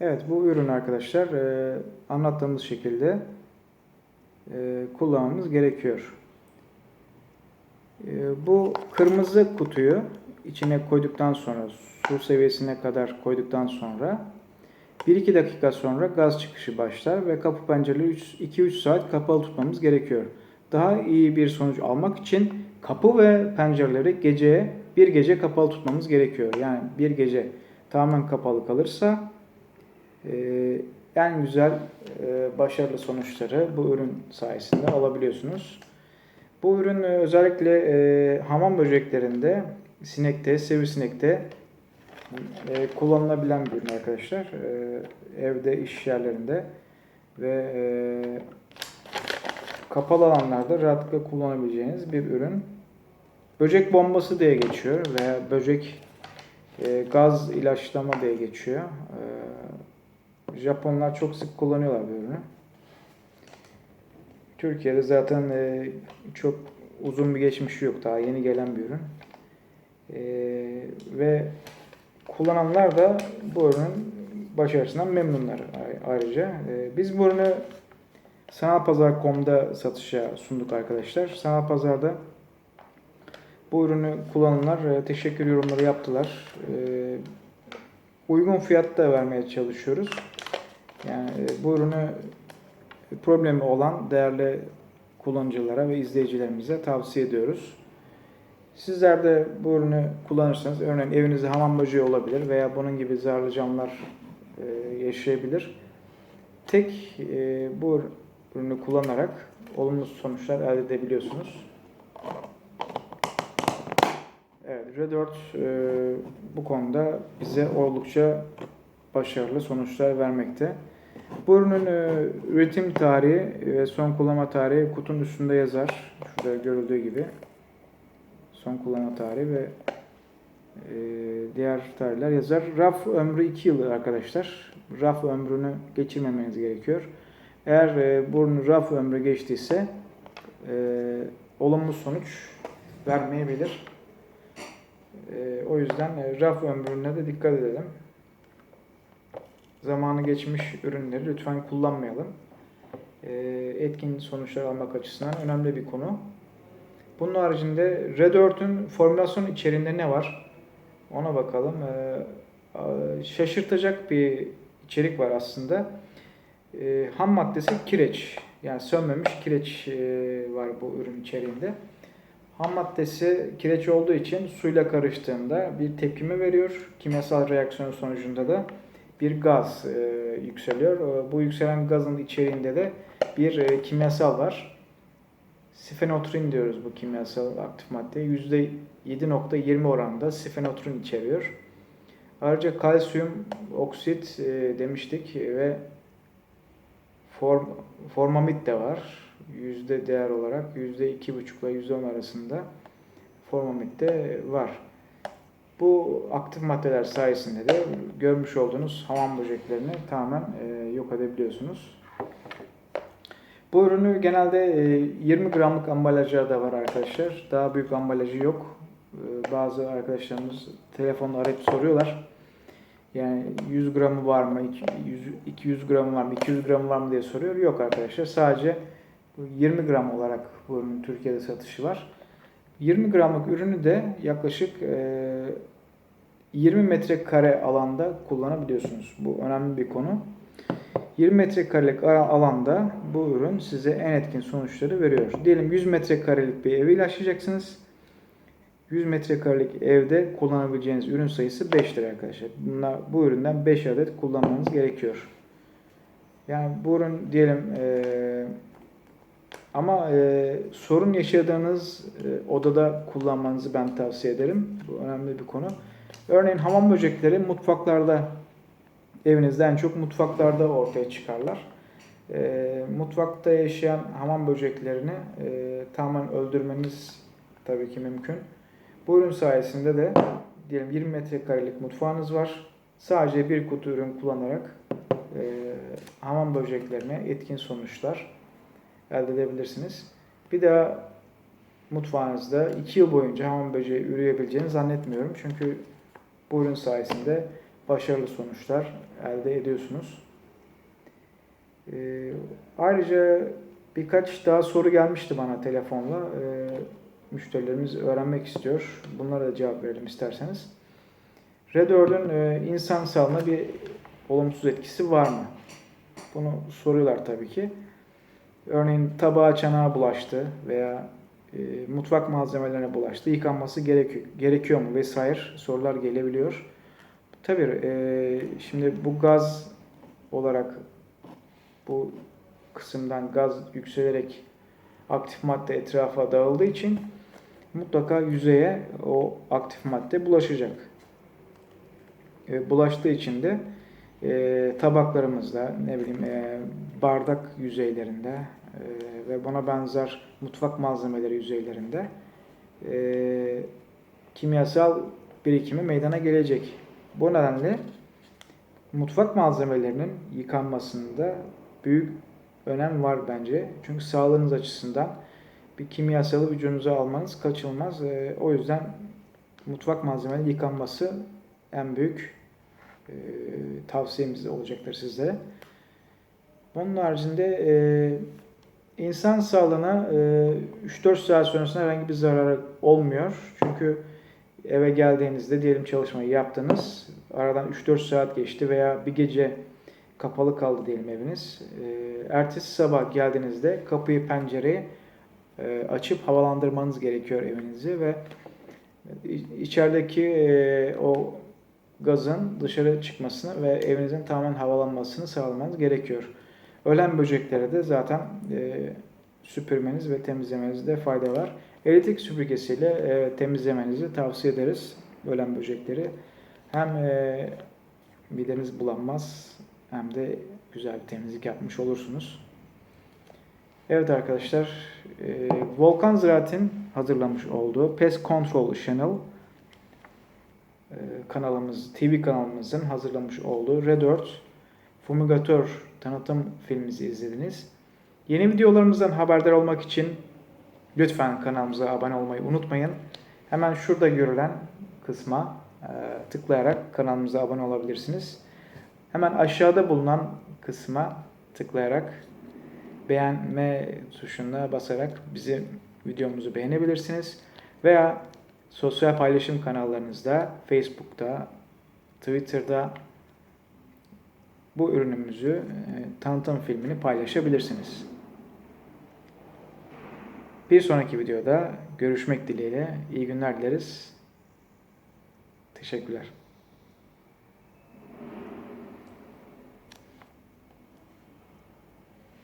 Evet bu ürün arkadaşlar e, anlattığımız şekilde e, kullanmamız gerekiyor. E, bu kırmızı kutuyu içine koyduktan sonra su seviyesine kadar koyduktan sonra 1-2 dakika sonra gaz çıkışı başlar ve kapı pencereleri 2-3 saat kapalı tutmamız gerekiyor. Daha iyi bir sonuç almak için kapı ve pencereleri geceye bir gece kapalı tutmamız gerekiyor. Yani bir gece tamamen kapalı kalırsa en güzel e, başarılı sonuçları bu ürün sayesinde alabiliyorsunuz. Bu ürün e, özellikle e, hamam böceklerinde, sinekte, sivrisinekte kullanılabilen bir ürün arkadaşlar. Evde, iş yerlerinde ve kapalı alanlarda rahatlıkla kullanabileceğiniz bir ürün. Böcek bombası diye geçiyor veya böcek gaz ilaçlama diye geçiyor. Japonlar çok sık kullanıyorlar bu ürünü. Türkiye'de zaten e, çok uzun bir geçmişi yok. Daha yeni gelen bir ürün. E, ve kullananlar da bu ürünün başarısından memnunlar ayrıca. E, biz bu ürünü sanalpazar.com'da satışa sunduk arkadaşlar. Sanal Pazar'da bu ürünü kullananlar e, teşekkür yorumları yaptılar. E, uygun fiyatta vermeye çalışıyoruz. Yani e, bu ürünü problemi olan değerli kullanıcılara ve izleyicilerimize tavsiye ediyoruz. Sizler de bu ürünü kullanırsanız, örneğin evinizde hamam böceği olabilir veya bunun gibi zararlı camlar e, yaşayabilir. Tek e, bu ürünü kullanarak olumlu sonuçlar elde edebiliyorsunuz. Evet, R4 e, bu konuda bize oldukça başarılı sonuçlar vermekte. Bu ürünün e, üretim tarihi ve son kullanma tarihi kutunun üstünde yazar. Şurada görüldüğü gibi. Son kullanma tarihi ve e, diğer tarihler yazar. Raf ömrü 2 yıl arkadaşlar. Raf ömrünü geçirmemeniz gerekiyor. Eğer e, bu ürünün raf ömrü geçtiyse e, olumlu sonuç vermeyebilir. E, o yüzden e, raf ömrüne de dikkat edelim zamanı geçmiş ürünleri lütfen kullanmayalım. Ee, Etkin sonuçlar almak açısından önemli bir konu. Bunun haricinde R4'ün formülasyon içeriğinde ne var? Ona bakalım. Ee, Şaşırtacak bir içerik var aslında. Ee, Ham maddesi kireç. Yani sönmemiş kireç e, var bu ürün içeriğinde. Ham maddesi kireç olduğu için suyla karıştığında bir tepkime veriyor. Kimyasal reaksiyon sonucunda da bir gaz e, yükseliyor. E, bu yükselen gazın içeriğinde de bir e, kimyasal var. Sifenotrin diyoruz bu kimyasal aktif madde. %7.20 oranında sifenotrin içeriyor. Ayrıca kalsiyum oksit e, demiştik ve form, formamid de var. Yüzde değer olarak %2,5 ile %10 arasında formamid de var. Bu aktif maddeler sayesinde de görmüş olduğunuz hamam böceklerini tamamen e, yok edebiliyorsunuz. Bu ürünü genelde e, 20 gramlık ambalajlarda var arkadaşlar. Daha büyük ambalajı yok. E, bazı arkadaşlarımız telefonla arayıp soruyorlar. Yani 100 gramı var mı, 200, 200 gramı var mı, 200 gramı var mı diye soruyor. Yok arkadaşlar. Sadece 20 gram olarak bu ürünün Türkiye'de satışı var. 20 gramlık ürünü de yaklaşık e, 20 metrekare alanda kullanabiliyorsunuz. Bu önemli bir konu. 20 metrekarelik alanda bu ürün size en etkin sonuçları veriyor. Diyelim 100 metrekarelik bir evi ilaçlayacaksınız. 100 metrekarelik evde kullanabileceğiniz ürün sayısı 5'tir arkadaşlar. Bunlar, bu üründen 5 adet kullanmanız gerekiyor. Yani bu ürün diyelim e, ama e, sorun yaşadığınız e, odada kullanmanızı ben tavsiye ederim. Bu önemli bir konu. Örneğin hamam böcekleri mutfaklarda, evinizde en çok mutfaklarda ortaya çıkarlar. E, mutfakta yaşayan hamam böceklerini e, tamamen öldürmeniz tabii ki mümkün. Bu ürün sayesinde de diyelim 20 metrekarelik mutfağınız var. Sadece bir kutu ürün kullanarak e, hamam böceklerine etkin sonuçlar elde edebilirsiniz. Bir daha mutfağınızda 2 yıl boyunca hamam böceği üreyebileceğini zannetmiyorum. Çünkü bu ürün sayesinde başarılı sonuçlar elde ediyorsunuz. Ee, ayrıca birkaç daha soru gelmişti bana telefonla. Ee, müşterilerimiz öğrenmek istiyor. Bunlara da cevap verelim isterseniz. Red 4'ün e, insan sağlığına bir olumsuz etkisi var mı? Bunu soruyorlar tabii ki. Örneğin tabağa çanağa bulaştı veya e, mutfak malzemelerine bulaştı. Yıkanması gerekiyor, gerekiyor mu vesaire sorular gelebiliyor. Tabii e, şimdi bu gaz olarak bu kısımdan gaz yükselerek aktif madde etrafa dağıldığı için mutlaka yüzeye o aktif madde bulaşacak. E, bulaştığı için de e, tabaklarımızda ne bileyim e, bardak yüzeylerinde e, ve buna benzer mutfak malzemeleri yüzeylerinde e, kimyasal birikimi meydana gelecek. Bu nedenle mutfak malzemelerinin yıkanmasında büyük önem var bence. Çünkü sağlığınız açısından bir kimyasalı vücudunuza almanız kaçınılmaz. E, o yüzden mutfak malzemelerinin yıkanması en büyük e, tavsiyemiz olacaktır sizlere. Onun haricinde e, insan sağlığına e, 3-4 saat sonrasında herhangi bir zararı olmuyor. Çünkü eve geldiğinizde diyelim çalışmayı yaptınız. Aradan 3-4 saat geçti veya bir gece kapalı kaldı diyelim eviniz. E, ertesi sabah geldiğinizde kapıyı pencereyi e, açıp havalandırmanız gerekiyor evinizi ve içerideki e, o gazın dışarı çıkmasını ve evinizin tamamen havalanmasını sağlamanız gerekiyor. Ölen böceklere de zaten e, süpürmeniz ve temizlemenizde fayda var. Elektrik süpürgesiyle e, temizlemenizi tavsiye ederiz ölen böcekleri. Hem e, mideniz bulanmaz hem de güzel bir temizlik yapmış olursunuz. Evet arkadaşlar, e, Volkan Ziraat'in hazırlamış olduğu Pest Control Channel kanalımız, TV kanalımızın hazırlamış olduğu Red Earth Fumigatör tanıtım filmimizi izlediniz. Yeni videolarımızdan haberdar olmak için lütfen kanalımıza abone olmayı unutmayın. Hemen şurada görülen kısma e, tıklayarak kanalımıza abone olabilirsiniz. Hemen aşağıda bulunan kısma tıklayarak beğenme tuşuna basarak bizi videomuzu beğenebilirsiniz. Veya sosyal paylaşım kanallarınızda, Facebook'ta, Twitter'da bu ürünümüzü e, tanıtım filmini paylaşabilirsiniz. Bir sonraki videoda görüşmek dileğiyle iyi günler dileriz. Teşekkürler.